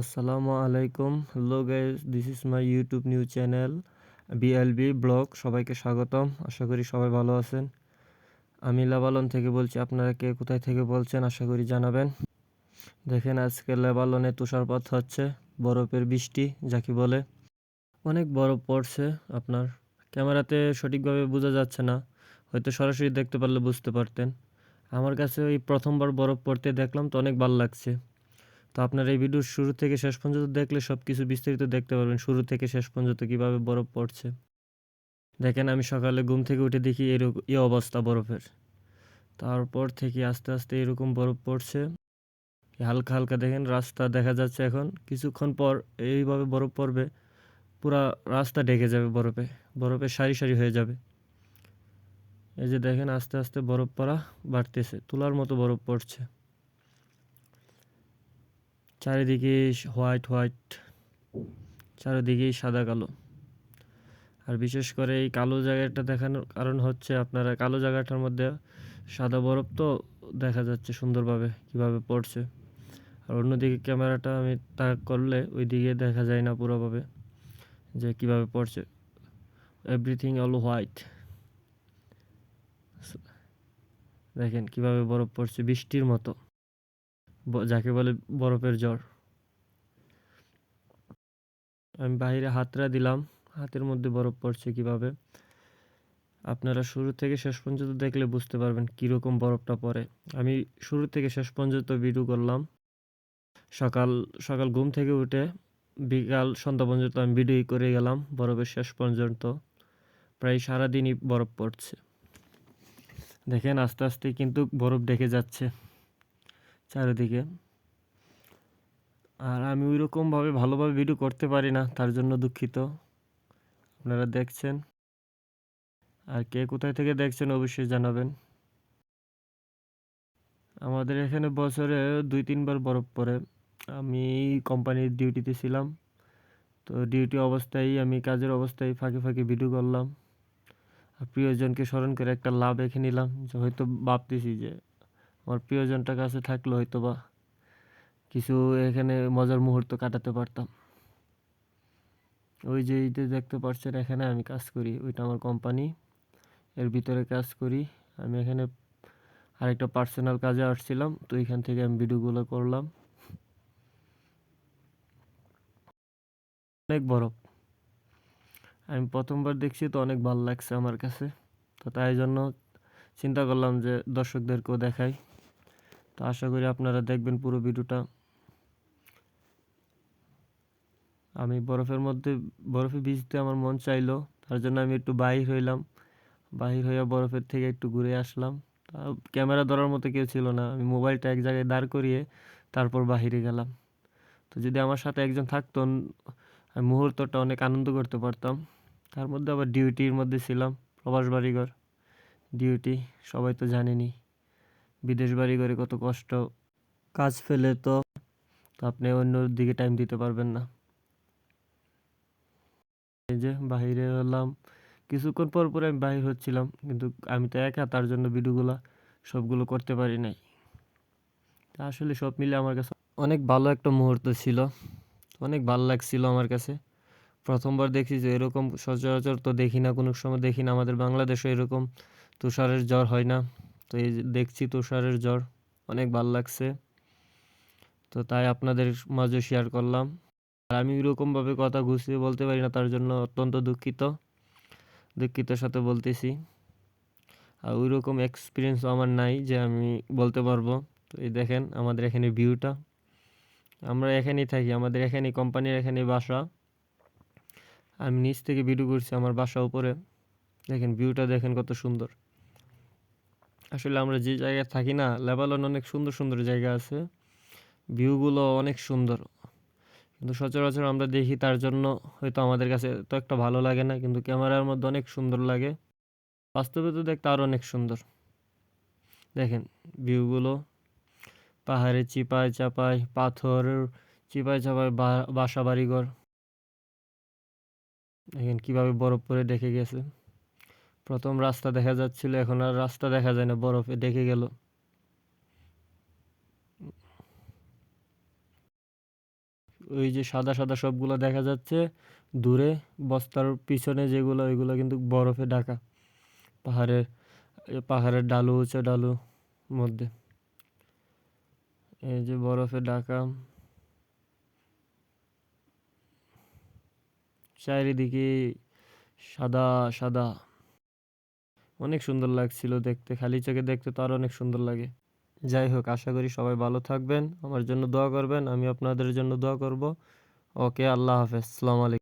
আসসালামু আলাইকুম। Hello guys this is my YouTube new channel BLB blog সবাইকে স্বাগতম। আশা করি সবাই ভালো আছেন। আমি লেবালন থেকে বলছি, আপনারা কে কোথায় থেকে বলছেন আশা করি জানাবেন। দেখেন আজকে লেবালনে তুষারপাত হচ্ছে, বরফের বৃষ্টি, যাকে বলে। অনেক বরফ পড়ছে আপনার। ক্যামেরাতে সঠিকভাবে বোঝা যাচ্ছে না। হয়তো সরাসরি দেখতে পারলে বুঝতে পারতেন। আমার কাছে ওই প্রথমবার বরফ পড়তে দেখলাম, তো অনেক ভালো লাগছে। তো আপনারা এই ভিডিওর শুরু থেকে শেষ পর্যন্ত দেখলে সব কিছু বিস্তারিত দেখতে পারবেন শুরু থেকে শেষ পর্যন্ত কীভাবে বরফ পড়ছে। দেখেন আমি সকালে ঘুম থেকে উঠে দেখি এরকম এই অবস্থা বরফের। তারপর থেকে আস্তে আস্তে এরকম বরফ পড়ছে। হালকা হালকা দেখেন রাস্তা দেখা যাচ্ছে এখন। কিছুক্ষণ পর এইভাবে বরফ পড়বে, পুরা রাস্তা ঢেকে যাবে বরফে বরফে সারি সারি হয়ে যাবে। এই যে দেখেন আস্তে আস্তে বরফ পড়া বাড়তেছে, তুলার মতো বরফ পড়ছে। চারিদিকে হোয়াইট হোয়াইট চারিদিকেই সাদা কালো। আর বিশেষ করে এই কালো জায়গাটা দেখানোর কারণ হচ্ছে আপনারা কালো জায়গাটার মধ্যে সাদা বরফ তো দেখা যাচ্ছে সুন্দরভাবে কীভাবে পড়ছে। আর অন্যদিকে ক্যামেরাটা আমি তাক করলে ওই দিকে দেখা যায় না পুরোভাবে যে কীভাবে পড়ছে। এভরিথিং অল হোয়াইট দেখেন কীভাবে বরফ পড়ছে বৃষ্টির মতো। যাকে বলে বরফের জ্বর। আমি বাইরে হাতরা দিলাম, হাতের মধ্যে বরফ পড়ছে কীভাবে? আপনারা শুরু থেকে শেষ পর্যন্ত দেখলে বুঝতে পারবেন কীরকম বরফটা পড়ে। আমি শুরু থেকে শেষ পর্যন্ত ভিডিও করলাম। সকাল সকাল ঘুম থেকে উঠে বিকাল সন্ধ্যা পর্যন্ত আমি ভিডিও করে গেলাম বরফের শেষ পর্যন্ত। প্রায় সারাদিনই বরফ পড়ছে। দেখেন আস্তে আস্তে কিন্তু বরফ ডেকে যাচ্ছে। চারিদিকে। আর আমি ওই রকমভাবে ভালোভাবে ভিডিও করতে পারি না, তার জন্য দুঃখিত। আপনারা দেখছেন। আর কে কোথায় থেকে দেখছেন অবশ্যই জানাবেন। আমাদের এখানে বছরে দুই, তিনবার বরফ পড়ে। আমি কোম্পানির ডিউটিতে ছিলাম। তো ডিউটি অবস্থায়, আমি কাজের অবস্থায় ফাঁকে ফাঁকে ভিডিও করলাম। আর প্রিয়জনকে স্মরণ করে একটা লাভ রেখে নিলাম। যে হয়তো ভাবতেছি যে আমার প্রিয়জনটা কাছে থাকলে হয়তো বা কিছু এখানে মজার মুহূর্ত কাটাতে পারতাম। ওই যে এই দেখতে পাচ্ছেন, এখানে আমি কাজ করি। ওইটা আমার কোম্পানি এর ভিতরে কাজ করি। আমি এখানে আরেকটা পার্সোনাল কাজে আসছিলাম, তো এখান থেকে আমি ভিডিওগুলো করলাম। অনেক বরফ আমি প্রথমবার দেখছি তো অনেক ভালো লাগছে আমার কাছে। তো তাই জন্য চিন্তা করলাম যে দর্শকদেরকেও দেখাই। তো আশা করি আপনারা দেখবেন পুরো ভিডিওটা। আমি বরফের মধ্যে, বরফে ভিজতে আমার মন চাইলো, তার জন্য আমি একটু বাহির হইলাম। বাহির হইয়া বরফের থেকে একটু ঘুরে আসলাম। ক্যামেরা ধরার মতো কেউ ছিল না। আমি মোবাইলটা এক জায়গায় দাঁড় করিয়ে তারপর বাহিরে গেলাম। তো যদি আমার সাথে একজন থাকতো, আমি মুহূর্তটা অনেক আনন্দ করতে পারতাম। তার মধ্যে আবার ডিউটির মধ্যে ছিলাম, প্রবাস বাড়িঘর। ডিউটি সবাই তো জানেনি বিদেশ বাড়িঘরে কত কষ্ট, কাজ ফেলে তো আপনি অন্য দিকে টাইম দিতে পারবেন না। এই যে বাহিরে হলাম, কিছুক্ষণ পর পরে আমি বাহির হচ্ছিলাম, কিন্তু আমি তো একা, তার জন্য ভিডিওগুলো সবগুলো করতে পারি নাই। আসলে সব মিলে আমার কাছে অনেক ভালো একটা মুহূর্ত ছিল, অনেক ভালো লাগছিল আমার কাছে। প্রথমবার দেখছি যে এরকম সচরাচর তো দেখি না, কোনো সময় দেখি না, আমাদের বাংলাদেশে এরকম তুষারের জ্বর হয় না। তো এই দেখছি তুষারের জ্বর, অনেক ভালো লাগছে। তো তাই আপনাদের মাঝে শেয়ার করলাম। আর আমি ওইরকমভাবে কথা গুছিয়ে বলতে পারি না, তার জন্য অত্যন্ত দুঃখিত। দুঃখিতের সাথে বলতেছি। আর ওই রকম এক্সপিরিয়েন্সও আমার নাই যে আমি বলতে পারব। তো এই দেখেন আমাদের এখানে ভিউটা আমরা এখানেই থাকি, আমাদের এখানেই কোম্পানির এখানে বাসা। আমি নিচ থেকে ভিডিও করছি আমার বাসা উপরে। দেখেন ভিউটা দেখেন কত সুন্দর। আসলে আমরা যে জায়গায় থাকি না, লেবানন অনেক সুন্দর সুন্দর জায়গা আছে। ভিউগুলো অনেক সুন্দর। কিন্তু সচরাচর আমরা দেখি তার জন্য হয়তো আমাদের কাছে তো একটা ভালো লাগে না, কিন্তু ক্যামেরার মধ্যে অনেক সুন্দর লাগে। বাস্তবে তো দেখতে আরও অনেক সুন্দর। দেখেন ভিউগুলো। পাহাড়ে চিপায় চাপায় পাথরের চিপায় চাপায় বাসা বাড়িঘর। দেখেন কীভাবে বরফ পরে ডেকে গেছে। প্রথম রাস্তা দেখা যাচ্ছিল, এখন আর রাস্তা দেখা যায় না, বরফে ডেকে গেল। ওই যে সাদা সাদা সবগুলো দেখা যাচ্ছে, দূরে বস্তার পিছনে যেগুলো, ওইগুলো কিন্তু বরফে ঢাকা। পাহাড়ের পাহাড়ের ডালু, উঁচু ডালু মধ্যে। এই যে বরফে ঢাকা। চারিদিকে সাদা সাদা। অনেক সুন্দর লাগছিল দেখতে। খালি চোখে দেখতে তো আরও অনেক সুন্দর লাগে। যাই হোক, আশা করি সবাই ভালো থাকবেন। আমার জন্য দোয়া করবেন আমি আপনাদের জন্য দোয়া করব। ওকে, আল্লাহ হাফেজ। আলাইকুম।